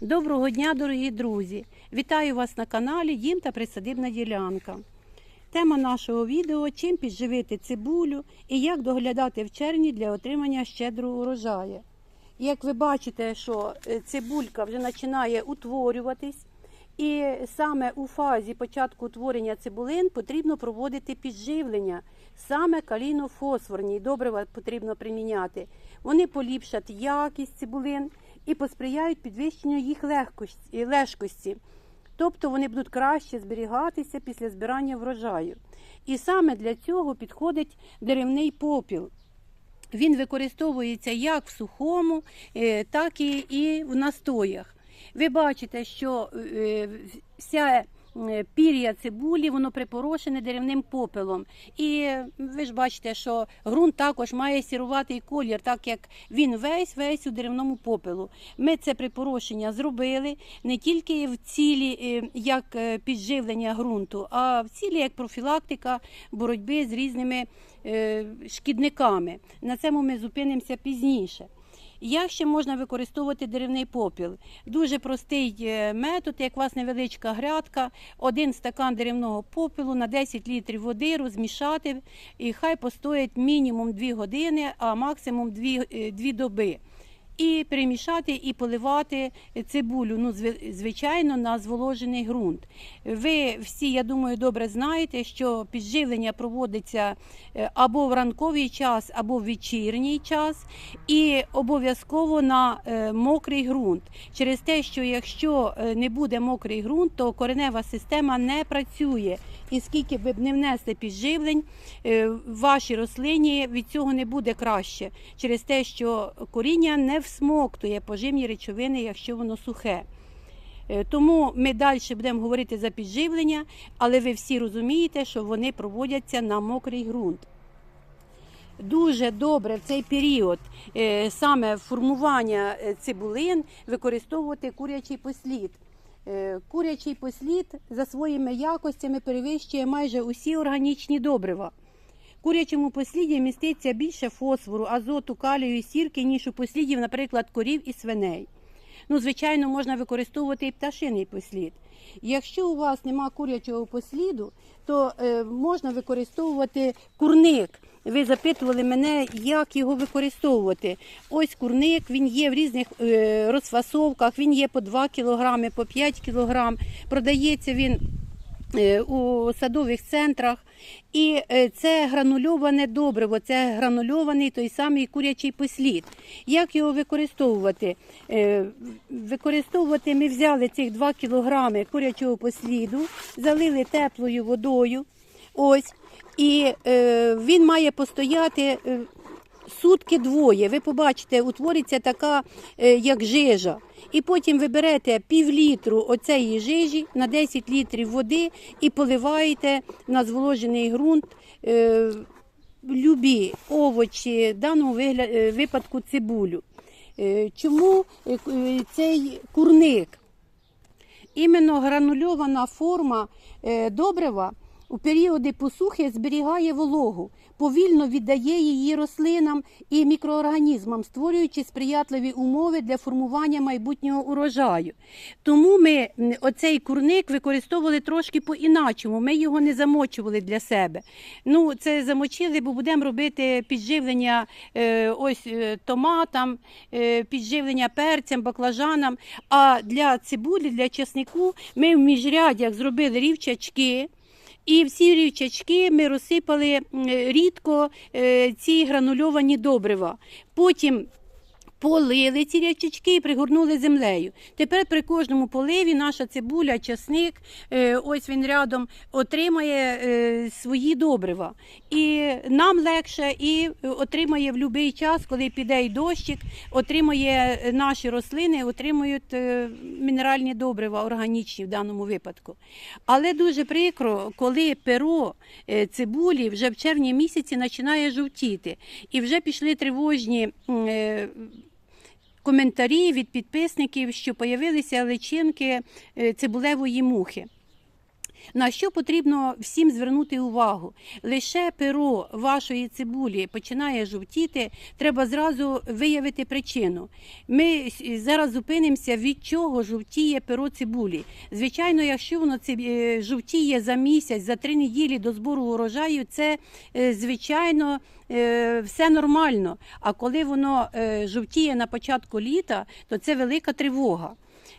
Доброго дня, дорогі друзі! Вітаю вас на каналі Дім та Присадибна ділянка. Тема нашого відео чим підживити цибулю і як доглядати в червні для отримання щедрого урожаю. Як ви бачите, що е, цибулька вже починає утворюватись, і саме у фазі початку утворення цибулин потрібно проводити підживлення, саме калінофосфорні добрива потрібно приміняти. Вони поліпшать якість цибулин і посприяють підвищенню їх легкості. Тобто вони будуть краще зберігатися після збирання врожаю. І саме для цього підходить деревний попіл. Він використовується як в сухому, е, так і, в настоях. Ви бачите, що е, вся пір'я цибулі воно припорошене деревним попелом. І ви ж бачите, що ґрунт також має сіруватий колір, так як він весь весь у деревному попелу. Ми це припорошення зробили не тільки в цілі е, як е, підживлення ґрунту, а в цілі як профілактика боротьби з різними е, шкідниками. На цьому ми зупинимося пізніше. Як ще можна використовувати деревний попіл? Дуже простий е, метод, як у вас невеличка грядка, один стакан деревного попелу на 10 літрів води розмішати, і хай постоять мінімум 2 години, а максимум 2, 2 доби. І перемішати і поливати цибулю, ну, звичайно, на зволожений ґрунт. Ви всі, я думаю, добре знаєте, що підживлення проводиться е, або в ранковий час, або в вечірній час, і обов'язково на е, мокрий ґрунт. Через те, що якщо е, не буде мокрий ґрунт, то коренева система не працює. І скільки ви б не внесли підживлень, е, вашій рослині від цього не буде краще, через те, що коріння не всмоктує поживні речовини, якщо воно сухе. Е, Тому ми далі будемо говорити за підживлення, але ви всі розумієте, що вони проводяться на мокрий ґрунт. Дуже добре в цей період е, саме формування цибулин використовувати курячий послід. Е, Курячий послід за своїми якостями перевищує майже усі органічні добрива. В курячому посліді міститься більше фосфору, азоту, калію і сірки, ніж у послідів, наприклад, корів і свиней. Ну, звичайно, можна використовувати і пташиний послід. Якщо у вас нема курячого посліду, то е, можна використовувати курник. Ви запитували мене, як його використовувати. Ось курник, він є в різних е, розфасовках, він є по 2 кг, по 5 кг. Продається він е, у садових центрах. І е, це гранульоване добриво, це гранульований той самий курячий послід. Як його використовувати? Використовувати ми взяли цих 2 кілограми курячого посліду, залили теплою водою. Ось, і е, він має постояти е, сутки двоє. Ви побачите, утвориться така, е, як жижа. І потім ви берете пів літру оцеї жижі на 10 літрів води і поливаєте на зволожений ґрунт е, любі овочі, в даному е, випадку цибулю. Е, Чому цей курник? Іменно гранульована форма добрива у періоди посухи зберігає вологу, повільно віддає її рослинам і мікроорганізмам, створюючи сприятливі умови для формування майбутнього урожаю. Тому ми оцей курник використовували трошки по-іначому. Ми його не замочували для себе. Ну, це замочили, бо будемо робити підживлення е, ось е, томатам, е, підживлення перцям, баклажанам. А для цибулі, для чеснику ми в міжрядях зробили рівчачки. І всі рівчачки ми розсипали рідко е, ці гранульовані добрива. Потім полили ці рівчачки і пригорнули землею. Тепер при кожному поливі наша цибуля, часник, е, ось він рядом отримає е, свої добрива. І нам легше, і отримає в будь-який час, коли піде й дощик, отримує е, наші рослини, отримують мінеральні добрива, органічні в даному випадку. Але дуже прикро, коли перо цибулі вже в червні місяці починає жовтіти. І вже пішли тривожні коментарі від підписників, що появилися личинки е, цибулевої мухи. На що потрібно всім звернути увагу? Лише перо вашої цибулі починає жовтіти, треба зразу виявити причину. Ми зараз зупинимося, від чого жовтіє перо цибулі. Звичайно, якщо воно е, жовтіє за місяць, за три неділі до збору урожаю, це е, звичайно е, все нормально. А коли воно жовтіє на початку літа, то це велика тривога.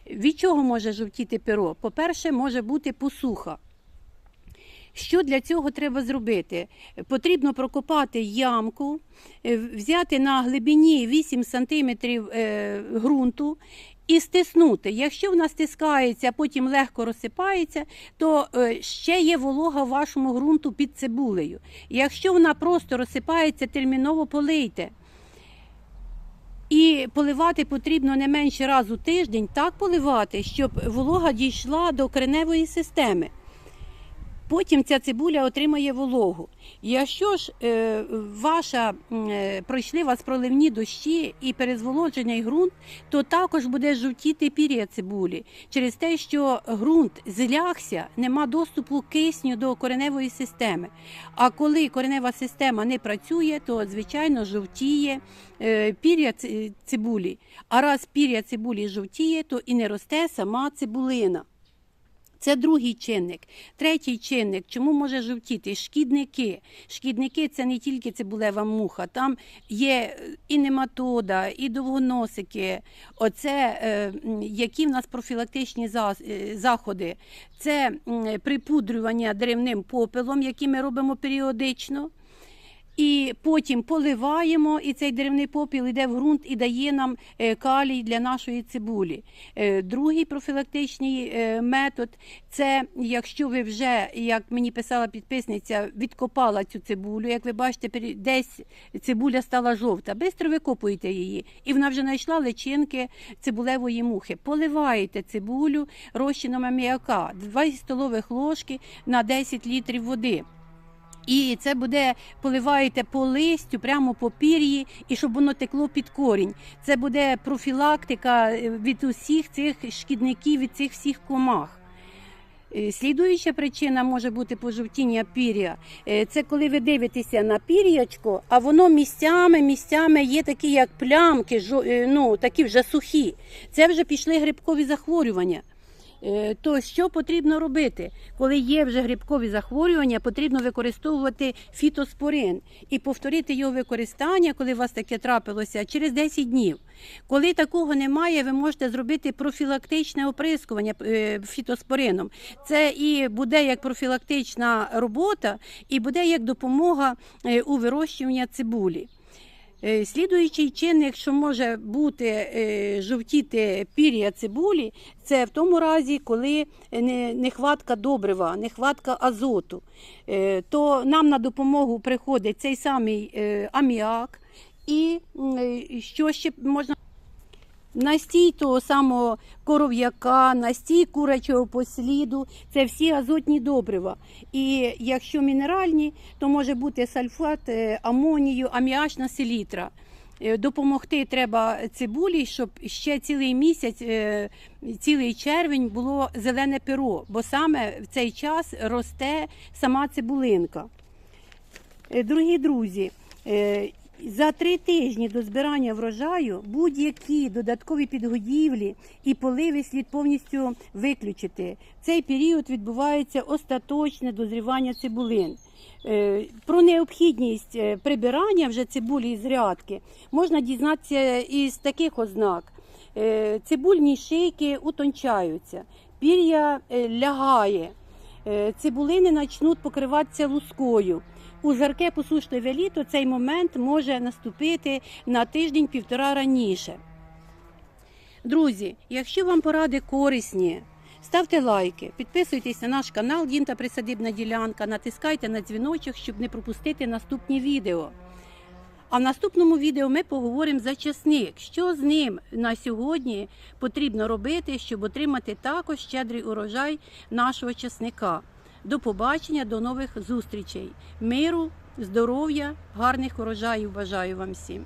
Від чого може жовтіти перо? По-перше, може бути посуха. Що для цього треба зробити? Потрібно прокопати ямку, е, взяти на глибині 8 см ґрунту і стиснути. Якщо вона стискається, потім легко розсипається, то е, ще є волога в вашому ґрунту під цибулею. Якщо вона просто розсипається, терміново полийте. І поливати потрібно не менше раз у тиждень, так поливати, щоб волога дійшла до кореневої системи. Потім ця цибуля отримає вологу. Якщо ж е, ваша е, пройшли вас проливні дощі і перезволоджений ґрунт, то також буде жовтіти пір'я цибулі через те, що ґрунт злягся, нема доступу кисню до кореневої системи. А коли коренева система не працює, то звичайно жовтіє е, пір'я цибулі. А раз пір'я цибулі жовтіє, то і не росте сама цибулина. Це другий чинник. Третій чинник, чому може жовтіти? Шкідники. Шкідники це не тільки цибулева муха, там є е, і нематода, і довгоносики. Оце е, які в нас профілактичні е, заходи. Це припудрювання деревним попелом, які ми робимо періодично. І потім поливаємо, і цей деревний попіл йде в ґрунт і дає нам е, калій для нашої цибулі. Е, Другий профілактичний е, метод це якщо ви вже, як мені писала підписниця, відкопала цю цибулю. Як ви бачите, десь цибуля стала жовта, бистро викопуєте її, і вона вже знайшла личинки цибулевої мухи. Поливаєте цибулю розчином аміака 2 столових ложки на 10 літрів води. І це буде поливаєте по листю, прямо по пір'ї, і щоб воно текло під корінь. Це буде профілактика е, від усіх цих шкідників, від цих всіх комах. Е, Слідуюча причина може бути пожовтіння пір'я. Е, Це коли ви дивитеся на пір'ячко, а воно місцями, місцями є такі, як плямки, ну, такі вже сухі. Це вже пішли грибкові захворювання. Е, То що потрібно робити? Коли є вже грибкові захворювання, потрібно використовувати фітоспорин і повторити його використання, коли у вас таке трапилося, через 10 днів. Коли такого немає, ви можете зробити профілактичне оприскування е, фітоспорином. Це і буде як профілактична робота, і буде як допомога е, у вирощуванні цибулі. Е, Слідуючий чинник, що може бути е, жовтіти пір'я цибулі, це в тому разі, коли нехватка добрива, нехватка азоту. Е, То нам на допомогу приходить цей самий аміак, і що ще можна. Настій того самого коров'яка, настій курячого посліду це всі азотні добрива. І якщо мінеральні, то може бути сальфат е, амонію, аміачна селітра. Е, Допомогти треба цибулі, щоб ще цілий місяць, е, цілий червень було зелене перо, бо саме в цей час росте сама цибулинка. Дорогі друзі, за три тижні до збирання врожаю будь-які додаткові підгодівлі і поливи слід повністю виключити. В цей період відбувається остаточне дозрівання цибулин. Е, Про необхідність е, прибирання вже цибулі з грядки можна дізнатися із таких ознак. Е, Цибульні шийки утончаються, пір'я лягає, цибулини почнуть покриватися лускою. У жарке посушливе літо цей момент може наступити на тиждень-півтора раніше. Друзі, якщо вам поради корисні, ставте лайки, підписуйтесь на наш канал Дінта Присадибна ділянка, натискайте на дзвіночок, щоб не пропустити наступні відео. А в наступному відео ми поговоримо за часник, що з ним на сьогодні потрібно робити, щоб отримати також щедрий урожай нашого часника. До побачення, до нових зустрічей. Миру, здоров'я, гарних урожаїв бажаю вам всім.